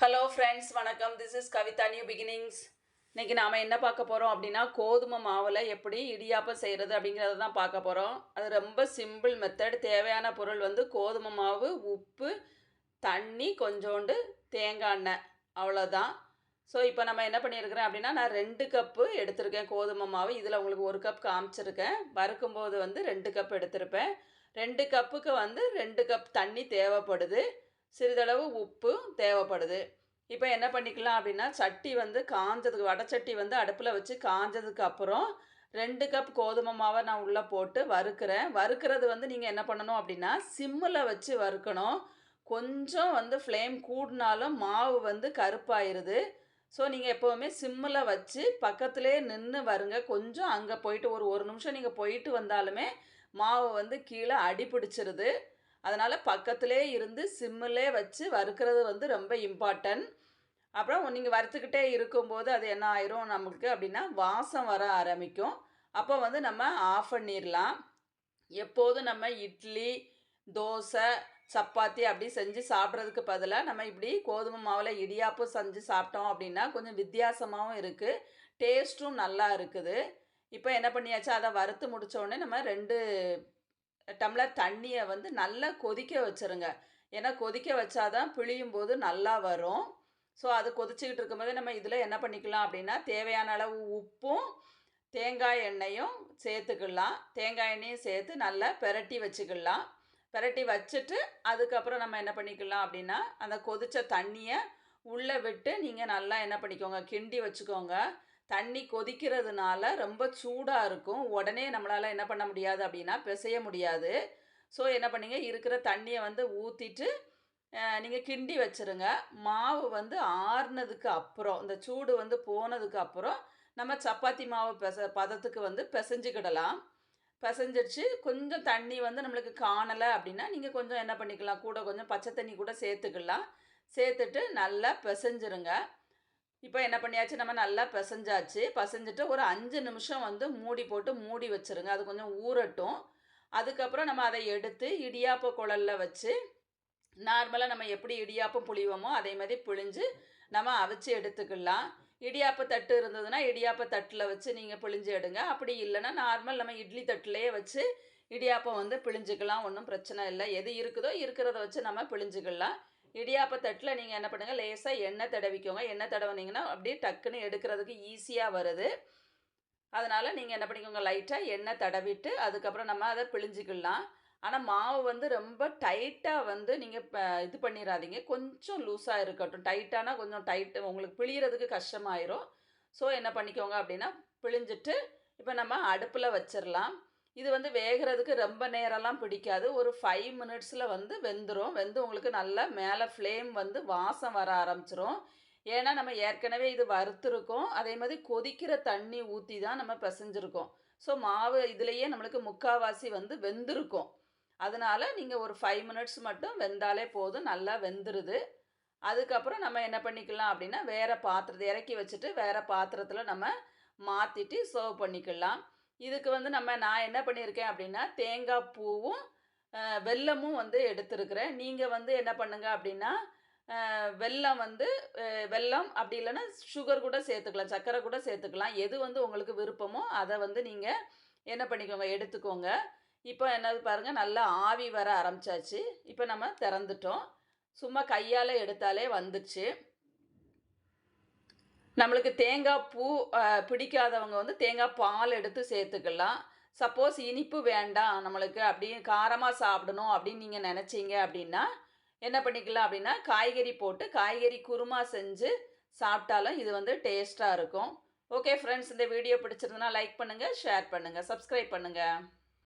Hello friends வணக்கம். This is Kavitha new beginnings இன்றைக்கி நாம் என்ன பார்க்க போகிறோம் அப்படின்னா கோதுமை மாவில் எப்படி இடியாப்பம் செய்கிறது அப்படிங்கிறத தான் பார்க்க போகிறோம் அது ரொம்ப சிம்பிள் மெத்தட் தேவையான பொருள் வந்து கோதுமை மாவு உப்பு தண்ணி கொஞ்சோண்டு தேங்காய் எண்ணெய். அவ்வளோதான் ஸோ இப்போ நம்ம என்ன பண்ணியிருக்கிறேன் அப்படின்னா நான் ரெண்டு கப்பு எடுத்திருக்கேன் கோதுமை மாவு. இதில் உங்களுக்கு ஒரு கப் காமிச்சிருக்கேன். வறுக்கும்போது வந்து ரெண்டு கப் எடுத்திருப்பேன். ரெண்டு கப்புக்கு வந்து ரெண்டு கப் தண்ணி தேவைப்படுது. சிறிதளவு உப்பு தேவைப்படுது. இப்போ என்ன பண்ணிக்கலாம் அப்படின்னா சட்டி வந்து காஞ்சதுக்கு வடச்சட்டி வந்து அடுப்பில் வச்சு காஞ்சதுக்கு அப்புறம் ரெண்டு கப் கோதுமை மாவை நான் உள்ளே போட்டு வறுக்கிறேன். வறுக்கிறது வந்து நீங்கள் என்ன பண்ணணும் அப்படின்னா சிம்மில் வச்சு வறுக்கணும். கொஞ்சம் வந்து ஃப்ளேம் கூடினாலும் மாவு வந்து கருப்பாயிருது. ஸோ நீங்கள் எப்போவுமே சிம்மில் வச்சு பக்கத்துலேயே நின்று வருங்க. கொஞ்சம் அங்கே போயிட்டு ஒரு ஒரு நிமிஷம் நீங்கள் போயிட்டு வந்தாலுமே மாவு வந்து கீழே அடி பிடிச்சிருது அதனால் பக்கத்திலே இருந்து சிம்மிலே வச்சு வறுக்கிறது வந்து ரொம்ப இம்பார்ட்டன்ட் அப்புறம் நீங்கள் வறுத்துக்கிட்டே இருக்கும்போது அது என்ன ஆயிரும் நமக்கு அப்படின்னா வாசம் வர ஆரம்பிக்கும். அப்போ வந்து நம்ம ஆஃப் பண்ணிடலாம் எப்போதும் நம்ம இட்லி தோசை சப்பாத்தி அப்படி செஞ்சு சாப்பிட்றதுக்கு பதிலாக நம்ம இப்படி கோதுமை மாவில் இடியாப்பும் செஞ்சு சாப்பிட்டோம் அப்படின்னா கொஞ்சம் வித்தியாசமாகவும் இருக்குது டேஸ்ட்டும் நல்லா இருக்குது. இப்போ என்ன பண்ணியாச்சு? அதை வறுத்து முடிச்ச உடனே நம்ம ரெண்டு டம்ளர் தண்ணியை வந்து நல்லா கொதிக்க வச்சுருங்க. ஏன்னா கொதிக்க வச்சாதான் பிழியும் போது நல்லா வரும். ஸோ அது கொதிச்சுக்கிட்டு இருக்கும்போது நம்ம இதில் என்ன பண்ணிக்கலாம் அப்படின்னா தேவையான அளவு உப்பும் தேங்காய் எண்ணெயும் சேர்த்துக்கலாம். தேங்காய் எண்ணெயும் சேர்த்து நல்லா பெரட்டி வச்சுக்கலாம். பெரட்டி வச்சுட்டு அதுக்கப்புறம் நம்ம என்ன பண்ணிக்கலாம் அப்படின்னா அந்த கொதித்த தண்ணியை உள்ளே விட்டு நீங்கள் நல்லா என்ன பண்ணிக்கோங்க கிண்டி வச்சுக்கோங்க. தண்ணி கொதிக்கிறதுனால ரொம்ப சூடாக இருக்கும். உடனே நம்மளால் என்ன பண்ண முடியாது அப்படின்னா பிசைய முடியாது. ஸோ என்ன பண்ணுங்கள் இருக்கிற தண்ணியை வந்து ஊற்றிட்டு நீங்கள் கிண்டி வச்சுருங்க. மாவு வந்து ஆறுனதுக்கு அப்புறம் இந்த சூடு வந்து போனதுக்கு அப்புறம் நம்ம சப்பாத்தி மாவு பெச பதத்துக்கு வந்து பிசைஞ்சிக்கிடலாம். பிசைஞ்சிடுச்சு. கொஞ்சம் தண்ணி வந்து நம்மளுக்கு காணலை அப்படின்னா நீங்கள் கொஞ்சம் என்ன பண்ணிக்கலாம்? கூட கொஞ்சம் பச்சை தண்ணி கூட சேர்த்துக்கலாம். சேர்த்துட்டு நல்லா பிசைஞ்சிருங்க. இப்போ என்ன பண்ணியாச்சு? நம்ம நல்லா பிசைஞ்சாச்சு. பிசைஞ்சிட்டு ஒரு அஞ்சு நிமிஷம் வந்து மூடி போட்டு மூடி வச்சுருங்க. அது கொஞ்சம் ஊறட்டும். அதுக்கப்புறம் நம்ம அதை எடுத்து இடியாப்ப குழலில் வச்சு நார்மலாக நம்ம எப்படி இடியாப்பம் புளிவோமோ அதே மாதிரி பிழிஞ்சு நம்ம அவிச்சு எடுத்துக்கலாம். இடியாப்ப தட்டு இருந்ததுன்னா இடியாப்ப தட்டில் வச்சு நீங்கள் பிழிஞ்சு எடுங்க. அப்படி இல்லைன்னா நார்மல் நம்ம இட்லி தட்டிலே வச்சு இடியாப்பம் வந்து பிழிஞ்சுக்கலாம் ஒன்றும் பிரச்சனை இல்லை. எது இருக்குதோ இருக்கிறத வச்சு நம்ம பிழிஞ்சுக்கலாம் இடியாப்ப தட்டில் நீங்கள் என்ன பண்ணுங்கள் லேசாக எண்ணெய் தடவிக்கோங்க. எண்ணெய் தடவினீங்கன்னா அப்படியே டக்குன்னு எடுக்கிறதுக்கு ஈஸியாக வருது. அதனால் நீங்கள் என்ன பண்ணிக்கோங்க லைட்டாக எண்ணெய் தடவிட்டு அதுக்கப்புறம் நம்ம அதை பிழிஞ்சிக்கலாம். ஆனால் மாவு வந்து ரொம்ப டைட்டாக வந்து நீங்கள் இது பண்ணிடாதீங்க கொஞ்சம் லூஸாக இருக்கட்டும். டைட்டானா கொஞ்சம் டைட்டு உங்களுக்கு பிழியறதுக்கு கஷ்டமாயிரும். ஸோ என்ன பண்ணிக்கோங்க அப்படின்னா பிழிஞ்சிட்டு இப்போ நம்ம அடுப்பில் வச்சிடலாம் இது வந்து வேகிறதுக்கு ரொம்ப நேரம்லாம் பிடிக்காது. ஒரு ஃபைவ் மினிட்ஸில் வந்து வெந்துடும் வெந்து உங்களுக்கு நல்லா மேலே ஃப்ளேம் வந்து வாசம் வர ஆரம்பிச்சிரும். ஏன்னா நம்ம ஏற்கனவே இது வறுத்துருக்கோம். அதே மாதிரி கொதிக்கிற தண்ணி ஊற்றி தான் நம்ம பிசைஞ்சிருக்கோம். ஸோ மாவு இதுலேயே நம்மளுக்கு முக்கால்வாசி வந்து வெந்திருக்கும். அதனால் நீங்கள் ஒரு ஃபைவ் மினிட்ஸ் மட்டும் வெந்தாலே போதும். நல்லா வெந்துருது. அதுக்கப்புறம் நம்ம என்ன பண்ணிக்கலாம் அப்படின்னா வேறு பாத்திரத்தை இறக்கி வச்சுட்டு வேறு பாத்திரத்தில் நம்ம மாற்றிட்டு சர்வ் பண்ணிக்கலாம். இதுக்கு வந்து நம்ம நான் என்ன பண்ணியிருக்கேன் அப்படின்னா தேங்காய் பூவும் வெல்லமும் வந்து எடுத்துருக்கிறேன். நீங்கள் வந்து என்ன பண்ணுங்க அப்படின்னா வெல்லம் வந்து வெல்லம் அப்படி இல்லைன்னா சுகர் கூட சேர்த்துக்கலாம் சர்க்கரை கூட சேர்த்துக்கலாம். எது வந்து உங்களுக்கு விருப்பமோ அதை வந்து நீங்கள் என்ன பண்ணிக்கோங்க எடுத்துக்கோங்க. இப்போ என்னது பாருங்கள் நல்லா ஆவி வர ஆரம்பிச்சாச்சு. இப்போ நம்ம திறந்துட்டோம். சும்மா கையால் எடுத்தாலே வந்துச்சு நம்மளுக்கு தேங்காய் பூ பிடிக்காதவங்க வந்து தேங்காய் பால் எடுத்து சேர்த்துக்கலாம். சப்போஸ் இனிப்பு வேண்டாம் நம்மளுக்கு அப்படி காரமாக சாப்பிடணும் அப்படின்னு நீங்கள் நினச்சிங்க அப்படின்னா என்ன பண்ணிக்கலாம் அப்படின்னா காய்கறி போட்டு காய்கறி குருமா செஞ்சு சாப்பிட்டாலும் இது வந்து டேஸ்ட்டாக இருக்கும். ஓகே ஃப்ரெண்ட்ஸ் இந்த வீடியோ பிடிச்சிருந்தனா லைக் பண்ணுங்கள் ஷேர் பண்ணுங்கள் சப்ஸ்கிரைப் பண்ணுங்கள்